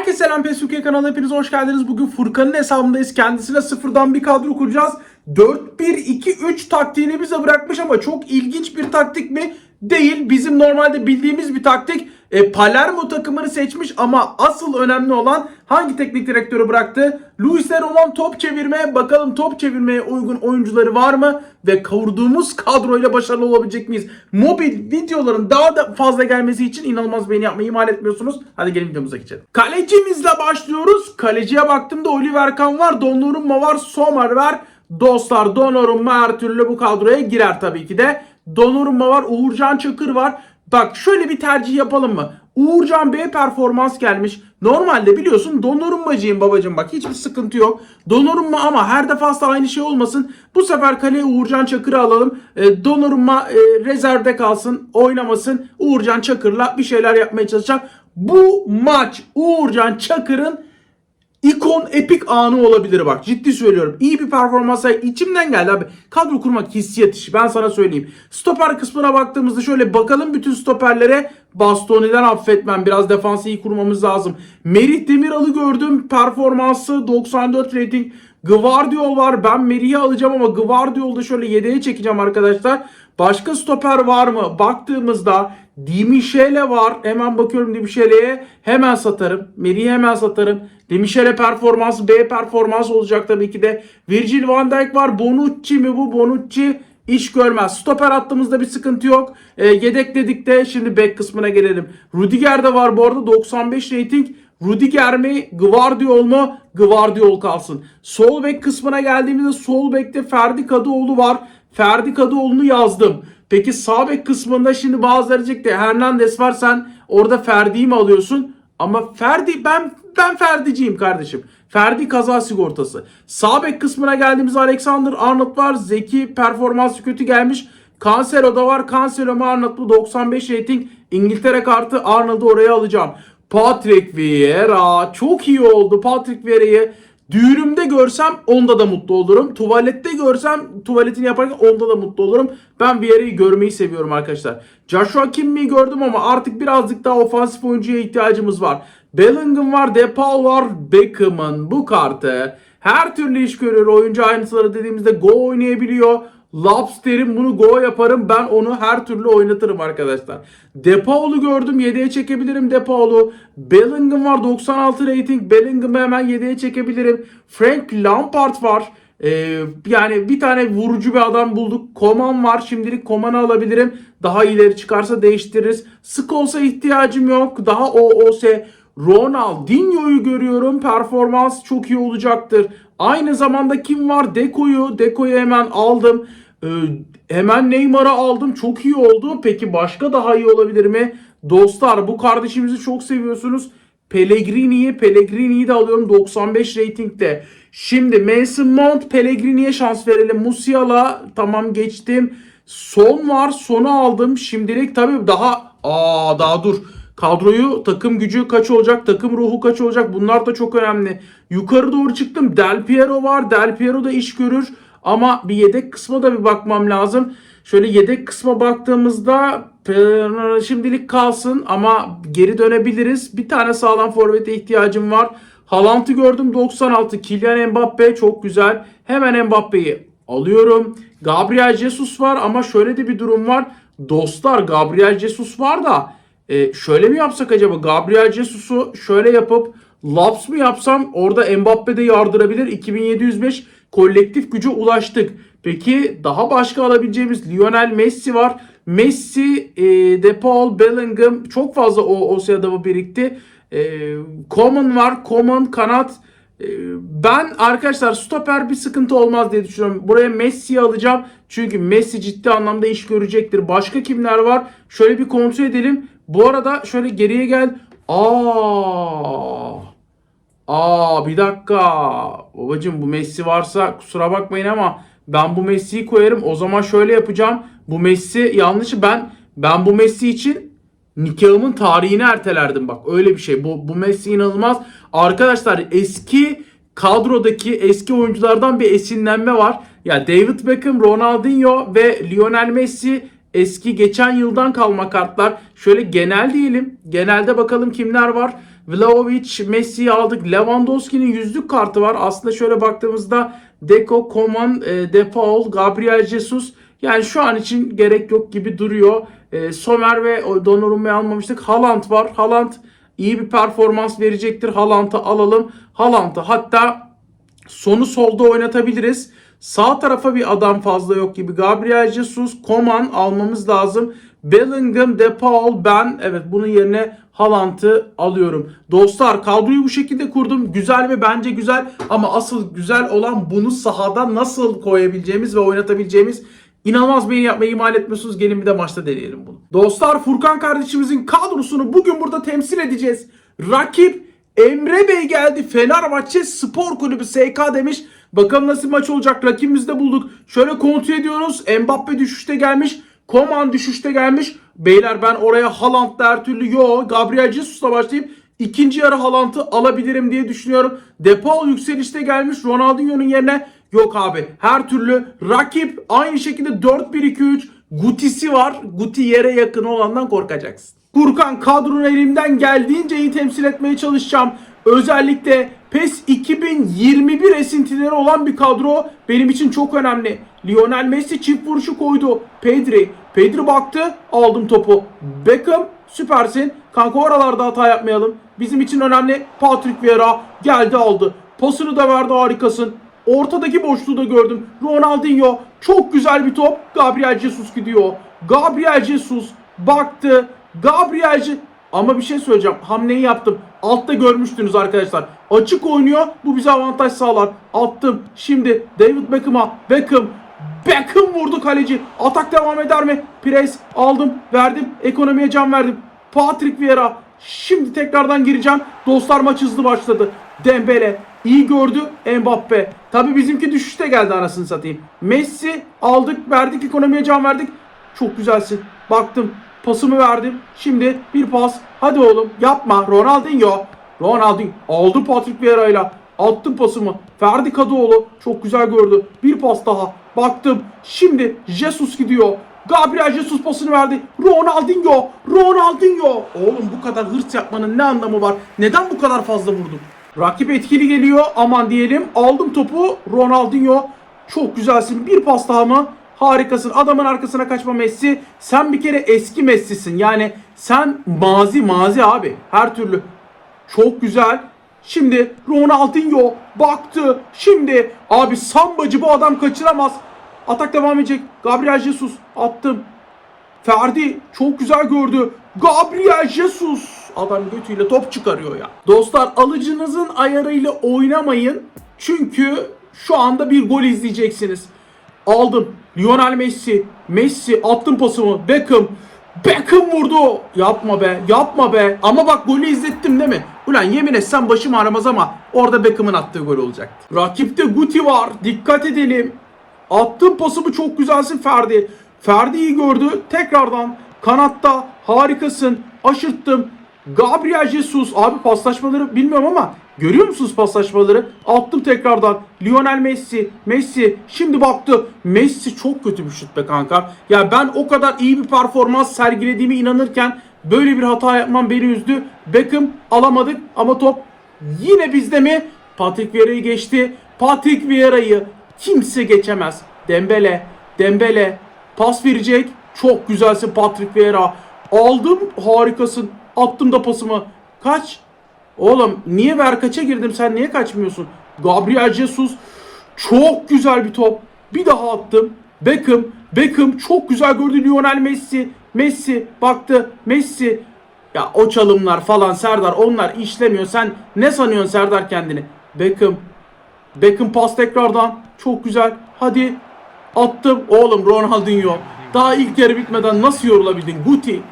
Herkese selam PSUK kanalına hepiniz hoş geldiniz. Bugün Furkan'ın hesabındayız. Kendisine sıfırdan bir kadro kuracağız. 4-1-2-3 taktiğini bize bırakmış ama çok ilginç bir taktik mi? Değil. Bizim normalde bildiğimiz bir taktik. E, Palermo takımını seçmiş ama asıl önemli olan hangi teknik direktörü bıraktı? Luis de Roman top çevirmeye bakalım top çevirmeye uygun oyuncuları var mı? Ve kavurduğumuz kadroyla başarılı olabilecek miyiz? Mobil videoların daha da fazla gelmesi için inanılmaz beğeni yapmayı ihmal etmiyorsunuz. Hadi gelin videomuza geçelim. Kalecimizle başlıyoruz. Kaleciye baktığımda Oliver Kahn var, Donnarumma var, Sommer var. Dostlar Donnarumma her türlü bu kadroya girer tabii ki de. Donnarumma var, Uğurcan Çakır var. Bak şöyle bir tercih yapalım mı? Uğurcan B performans gelmiş. Normalde biliyorsun Donnarummacıyım babacım bak hiçbir sıkıntı yok. Donnarumma ama her defasında aynı şey olmasın. Bu sefer kaleye Uğurcan Çakır'ı alalım. E, Donnarumma e, rezervde kalsın, oynamasın. Uğurcan Çakır'la bir şeyler yapmaya çalışacak. Bu maç Uğurcan Çakır'ın ikon epik anı olabilir bak ciddi söylüyorum. İyi bir performansa içimden geldi abi. Kadro kurmak hissiyat işi ben sana söyleyeyim. Stoper kısmına baktığımızda şöyle bakalım bütün stoperlere. Bastoni'den affetmem biraz defansı iyi kurmamız lazım. Merih Demiral'ı gördüm performansı 94 rating. Gvardiol var ben Merih'i alacağım ama Gvardiol'da şöyle yedeğe çekeceğim arkadaşlar. Başka stoper var mı? Baktığımızda Dimichele var. Hemen bakıyorum Dimichele'ye. Hemen satarım. Merih'i hemen satarım. Dimichele performans B performans olacak tabii ki de. Virgil van Dijk var. Bonucci mi bu? Bonucci iş görmez. Stoper attığımızda bir sıkıntı yok. E, yedek dedik de şimdi back kısmına gelelim. Rudiger de var bu arada 95 rating. Rudiger mi? Gvardiol mu? Gvardiol kalsın. Sol bek kısmına geldiğimizde sol bekte Ferdi Kadıoğlu var. Ferdi Kadıoğlu'nu yazdım. Peki sağ bek kısmında şimdi bazıları diyecek de Hernandez var sen orada Ferdi'yi mi alıyorsun? Ama Ferdi ben ben Ferdi'ciyim kardeşim. Ferdi kaza sigortası. Sağ bek kısmına geldiğimizde Alexander Arnold var. Zeki performansı kötü gelmiş. Cancelo da var. Cancelo mu Arnold mu? 95 rating. İngiltere kartı Arnold'u oraya alacağım. Patrick Vieira çok iyi oldu. Patrick Vieira'yı düğünümde görsem onda da mutlu olurum. Tuvalette görsem tuvaletini yaparken onda da mutlu olurum. Ben Vieira'yı görmeyi seviyorum arkadaşlar. Joshua Kimmy'yi gördüm ama artık birazcık daha ofansif oyuncuya ihtiyacımız var. Bellingham var, Depay var, Beckham'ın bu kartı her türlü iş görür. Oyuncu ayrıntıları dediğimizde go oynayabiliyor. Laps derim bunu go yaparım. Ben onu her türlü oynatırım arkadaşlar. Depaul'u gördüm. 7'ye çekebilirim Depaul'u. Bellingham var 96 rating. Bellingham'ı hemen 7'ye çekebilirim. Frank Lampard var. Ee, yani bir tane vurucu bir adam bulduk. Koman var. Şimdilik Koman'ı alabilirim. Daha ileri çıkarsa değiştiririz. Sık olsa ihtiyacım yok. Daha OOS Ronaldinho'yu görüyorum. Performans çok iyi olacaktır. Aynı zamanda kim var? Deko'yu. Deko'yu hemen aldım. Ee, hemen Neymar'ı aldım. Çok iyi oldu. Peki başka daha iyi olabilir mi? Dostlar bu kardeşimizi çok seviyorsunuz. Pellegrini'yi, Pellegrini'yi de alıyorum 95 ratingde. Şimdi Mason Mount, Pellegrini'ye şans verelim. Musiala tamam geçtim. Son var, sonu aldım. Şimdilik tabii daha aa daha dur. Kadroyu takım gücü kaç olacak, takım ruhu kaç olacak bunlar da çok önemli. Yukarı doğru çıktım. Del Piero var. Del Piero da iş görür. Ama bir yedek kısma da bir bakmam lazım. Şöyle yedek kısma baktığımızda şimdilik kalsın ama geri dönebiliriz. Bir tane sağlam forvete ihtiyacım var. Haaland'ı gördüm 96. Kylian Mbappe çok güzel. Hemen Mbappe'yi alıyorum. Gabriel Jesus var ama şöyle de bir durum var. Dostlar Gabriel Jesus var da e, şöyle mi yapsak acaba? Gabriel Jesus'u şöyle yapıp Laps mı yapsam orada Mbappe de yardırabilir. 2705 kolektif güce ulaştık. Peki daha başka alabileceğimiz Lionel Messi var. Messi, e, DePaul, Bellingham çok fazla o OS adamı birikti. E, Coman var. Coman kanat. E, ben arkadaşlar stoper bir sıkıntı olmaz diye düşünüyorum. Buraya Messi'yi alacağım. Çünkü Messi ciddi anlamda iş görecektir. Başka kimler var? Şöyle bir kontrol edelim. Bu arada şöyle geriye gel. Aa. Aa bir dakika. Babacım bu Messi varsa kusura bakmayın ama ben bu Messi'yi koyarım. O zaman şöyle yapacağım. Bu Messi yanlışı ben ben bu Messi için nikahımın tarihini ertelerdim bak. Öyle bir şey. Bu, bu Messi inanılmaz. Arkadaşlar eski kadrodaki eski oyunculardan bir esinlenme var. Ya David Beckham, Ronaldinho ve Lionel Messi Eski geçen yıldan kalma kartlar. Şöyle genel diyelim. Genelde bakalım kimler var. Vlahovic, Messi'yi aldık. Lewandowski'nin yüzlük kartı var. Aslında şöyle baktığımızda Deco, Coman, e, De Paul, Gabriel Jesus. Yani şu an için gerek yok gibi duruyor. E, Somer ve Donnarumma'yı almamıştık. Haaland var. Haaland iyi bir performans verecektir. Haaland'ı alalım. Haaland'ı hatta sonu solda oynatabiliriz. Sağ tarafa bir adam fazla yok gibi. Gabriel Jesus, Coman almamız lazım. Bellingham, De Paul, ben evet bunun yerine Haaland'ı alıyorum. Dostlar kadroyu bu şekilde kurdum. Güzel mi? Bence güzel. Ama asıl güzel olan bunu sahada nasıl koyabileceğimiz ve oynatabileceğimiz. İnanılmaz beyin yapmayı ihmal etmiyorsunuz. Gelin bir de maçta deneyelim bunu. Dostlar Furkan kardeşimizin kadrosunu bugün burada temsil edeceğiz. Rakip Emre Bey geldi. Fenerbahçe Spor Kulübü SK demiş. Bakalım nasıl maç olacak. Rakibimizi de bulduk. Şöyle kontrol ediyoruz. Mbappe düşüşte gelmiş. Koman düşüşte gelmiş. Beyler ben oraya Haaland'la her türlü yo. Gabriel Jesus'la başlayıp ikinci yarı Haaland'ı alabilirim diye düşünüyorum. Depol yükselişte gelmiş. Ronaldinho'nun yerine yok abi. Her türlü rakip aynı şekilde 4-1-2-3 Guti'si var. Guti yere yakın olandan korkacaksın. Furkan kadronun elimden geldiğince iyi temsil etmeye çalışacağım. Özellikle PES 2021 esintileri olan bir kadro benim için çok önemli. Lionel Messi çift vuruşu koydu. Pedri. Pedri baktı. Aldım topu. Beckham süpersin. Kanka oralarda hata yapmayalım. Bizim için önemli. Patrick Vieira geldi aldı. Pasını da verdi harikasın. Ortadaki boşluğu da gördüm. Ronaldinho çok güzel bir top. Gabriel Jesus gidiyor. Gabriel Jesus baktı. Gabriel ama bir şey söyleyeceğim. Hamleyi yaptım. Altta görmüştünüz arkadaşlar. Açık oynuyor. Bu bize avantaj sağlar. Attım. Şimdi David Beckham'a. Beckham. Beckham vurdu kaleci. Atak devam eder mi? Pires aldım. Verdim. Ekonomiye can verdim. Patrick Vieira. Şimdi tekrardan gireceğim. Dostlar maç hızlı başladı. Dembele iyi gördü Mbappe. Tabi bizimki düşüşte geldi anasını satayım. Messi aldık verdik ekonomiye can verdik. Çok güzelsin. Baktım pasımı verdim. Şimdi bir pas. Hadi oğlum yapma. Ronaldinho. Ronaldinho aldı Patrick Vieira ile. Attım pasımı. Ferdi Kadıoğlu çok güzel gördü. Bir pas daha. Baktım. Şimdi Jesus gidiyor. Gabriel Jesus pasını verdi. Ronaldinho. Ronaldinho. Oğlum bu kadar hırs yapmanın ne anlamı var? Neden bu kadar fazla vurdun? Rakip etkili geliyor. Aman diyelim. Aldım topu. Ronaldinho. Çok güzelsin. Bir pas daha mı? Harikasın. Adamın arkasına kaçma Messi. Sen bir kere eski Messi'sin. Yani sen mazi mazi abi. Her türlü. Çok güzel. Şimdi Ronaldinho baktı. Şimdi abi sambacı bu adam kaçıramaz. Atak devam edecek. Gabriel Jesus attım. Ferdi çok güzel gördü. Gabriel Jesus. Adam götüyle top çıkarıyor ya. Dostlar alıcınızın ayarıyla oynamayın. Çünkü şu anda bir gol izleyeceksiniz. Aldım. Lionel Messi. Messi attım pasımı. Beckham. Beckham vurdu. Yapma be. Yapma be. Ama bak golü izlettim değil mi? Ulan yemin etsem başım ağrımaz ama orada Beckham'ın attığı gol olacaktı. Rakipte Guti var. Dikkat edelim. Attığın pasımı çok güzelsin Ferdi. Ferdi iyi gördü. Tekrardan kanatta harikasın. Aşırttım. Gabriel Jesus abi paslaşmaları bilmiyorum ama görüyor musunuz paslaşmaları? Attım tekrardan. Lionel Messi. Messi şimdi baktı. Messi çok kötü bir şut be kanka. Ya ben o kadar iyi bir performans sergilediğime inanırken böyle bir hata yapmam beni üzdü. Beckham alamadık ama top yine bizde mi? Patrick Vieira'yı geçti. Patrick Vieira'yı kimse geçemez. Dembele, Dembele pas verecek. Çok güzelsin Patrick Vieira. Aldım harikasın. Attım da pasımı. Kaç? Oğlum niye ver kaça girdim sen niye kaçmıyorsun? Gabriel Jesus çok güzel bir top. Bir daha attım. Beckham, Beckham çok güzel gördü Lionel Messi. Messi baktı. Messi ya o çalımlar falan Serdar onlar işlemiyor. Sen ne sanıyorsun Serdar kendini? Beckham Beckham pas tekrardan. Çok güzel. Hadi. Attım. Oğlum Ronaldinho. Daha ilk yarı bitmeden nasıl yorulabildin? Guti.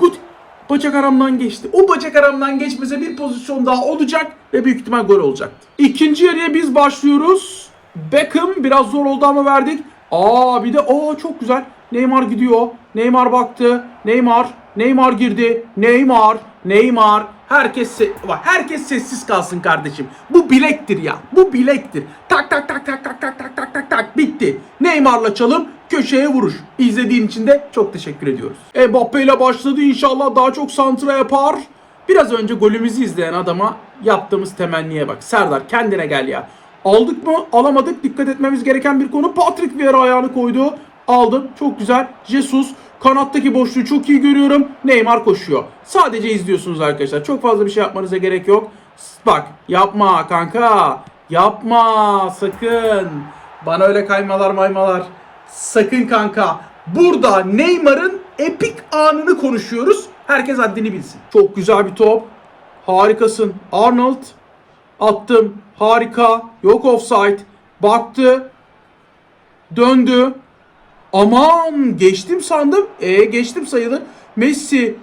Guti. Bacak aramdan geçti. O bacak aramdan geçmese bir pozisyon daha olacak ve büyük ihtimal gol olacaktı. İkinci yarıya biz başlıyoruz. Beckham biraz zor oldu ama verdik. Aa bir de aa çok güzel. Neymar gidiyor. Neymar baktı. Neymar. Neymar girdi. Neymar. Neymar. Herkes se- bak herkes sessiz kalsın kardeşim. Bu bilektir ya. Bu bilektir. Tak tak tak tak tak tak tak tak tak tak bitti. Neymar'la çalım, köşeye vuruş. İzlediğin için de çok teşekkür ediyoruz. Mbappe ile başladı inşallah daha çok santra yapar. Biraz önce golümüzü izleyen adama yaptığımız temenniye bak. Serdar kendine gel ya. Aldık mı? Alamadık. Dikkat etmemiz gereken bir konu. Patrick Vieira ayağını koydu. Aldım. Çok güzel. Jesus kanattaki boşluğu çok iyi görüyorum. Neymar koşuyor. Sadece izliyorsunuz arkadaşlar. Çok fazla bir şey yapmanıza gerek yok. Bak yapma kanka. Yapma sakın. Bana öyle kaymalar maymalar. Sakın kanka. Burada Neymar'ın epik anını konuşuyoruz. Herkes haddini bilsin. Çok güzel bir top. Harikasın. Arnold. Attım. Harika. Yok offside. Baktı. Döndü. Aman geçtim sandım. E geçtim sayılır. Messi.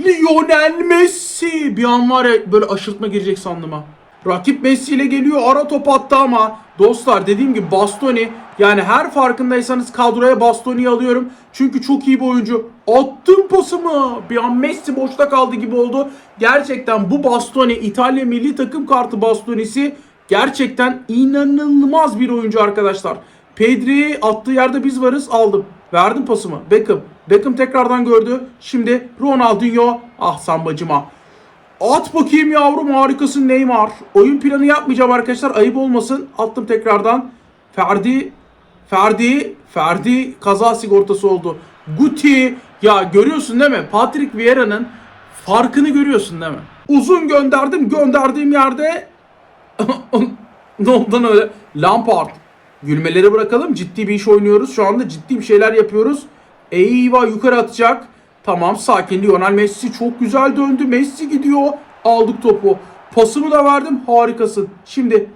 Lionel Messi. Bir an var ya böyle aşırtma girecek sandım ha. Rakip Messi ile geliyor. Ara top attı ama dostlar dediğim gibi Bastoni yani her farkındaysanız kadroya Bastoni'yi alıyorum. Çünkü çok iyi bir oyuncu. Attım pasımı. Bir an Messi boşta kaldı gibi oldu. Gerçekten bu Bastoni İtalya milli takım kartı Bastoni'si gerçekten inanılmaz bir oyuncu arkadaşlar. Pedri attığı yerde biz varız aldım. Verdim pasımı. Beckham. Beckham tekrardan gördü. Şimdi Ronaldinho. Ah sambacıma. At bakayım yavrum harikasın Neymar. Oyun planı yapmayacağım arkadaşlar. Ayıp olmasın. Attım tekrardan. Ferdi. Ferdi. Ferdi kaza sigortası oldu. Guti. Ya görüyorsun değil mi? Patrick Vieira'nın farkını görüyorsun değil mi? Uzun gönderdim. Gönderdiğim yerde ne oldu öyle? Lampard. Gülmeleri bırakalım. Ciddi bir iş oynuyoruz. Şu anda ciddi bir şeyler yapıyoruz. Eyvah yukarı atacak. Tamam sakin. Lionel Messi çok güzel döndü. Messi gidiyor. Aldık topu. Pasımı da verdim. Harikasın. Şimdi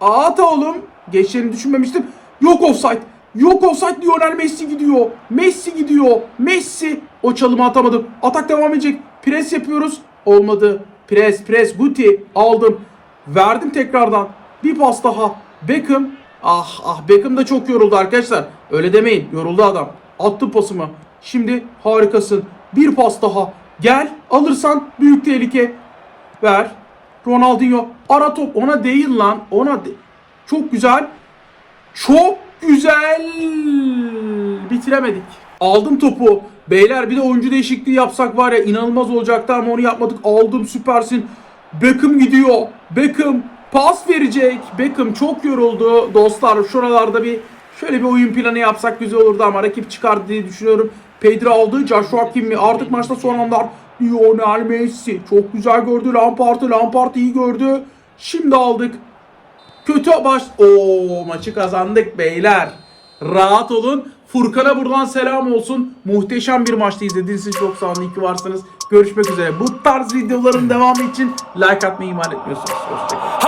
at oğlum. Geçeceğini düşünmemiştim. Yok offside. Yok offside Lionel Messi gidiyor. Messi gidiyor. Messi. O çalımı atamadım. Atak devam edecek. Pres yapıyoruz. Olmadı. Pres pres. Guti. Aldım. Verdim tekrardan. Bir pas daha. Beckham. Ah ah Beckham da çok yoruldu arkadaşlar. Öyle demeyin. Yoruldu adam. Attı pasımı. Şimdi harikasın. Bir pas daha. Gel. Alırsan büyük tehlike. Ver. Ronaldinho. Ara top. Ona değil lan. Ona de- Çok güzel. Çok güzel. Bitiremedik. Aldım topu. Beyler bir de oyuncu değişikliği yapsak var ya inanılmaz olacaktı ama onu yapmadık. Aldım süpersin. Beckham gidiyor. Beckham pas verecek. Beckham çok yoruldu. Dostlar şuralarda bir şöyle bir oyun planı yapsak güzel olurdu ama rakip çıkardı diye düşünüyorum. Pedro aldı. Joshua Kimi artık maçta son anlar. Lionel Messi çok güzel gördü Lampard'ı. Lampard iyi gördü. Şimdi aldık. Kötü baş... Oo maçı kazandık beyler. Rahat olun. Furkan'a buradan selam olsun. Muhteşem bir maçta izlediğiniz için çok sağ olun. İyi ki varsınız. Görüşmek üzere. Bu tarz videoların devamı için like atmayı ihmal etmiyorsunuz. Hoşçakalın.